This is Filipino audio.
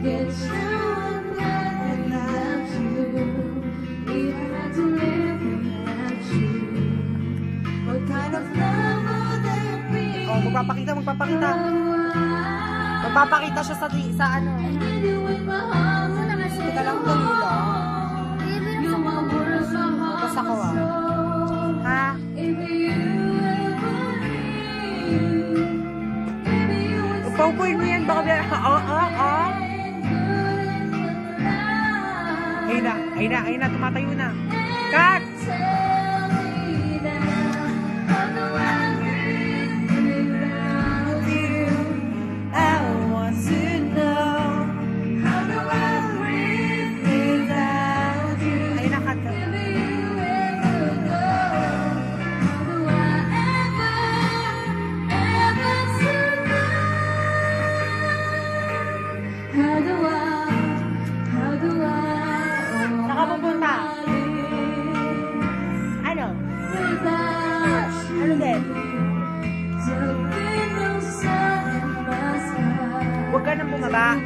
Oh, magpapakita, magpapakita. Magpapakita siya sa, sa ano. Kita lang tulila. Tapos ako ah. Ha? Upaupuin mo yan, baka biya. Oo, oo, oo. Ayun na, ayun na, ayun na, tumatayo na. 好吧。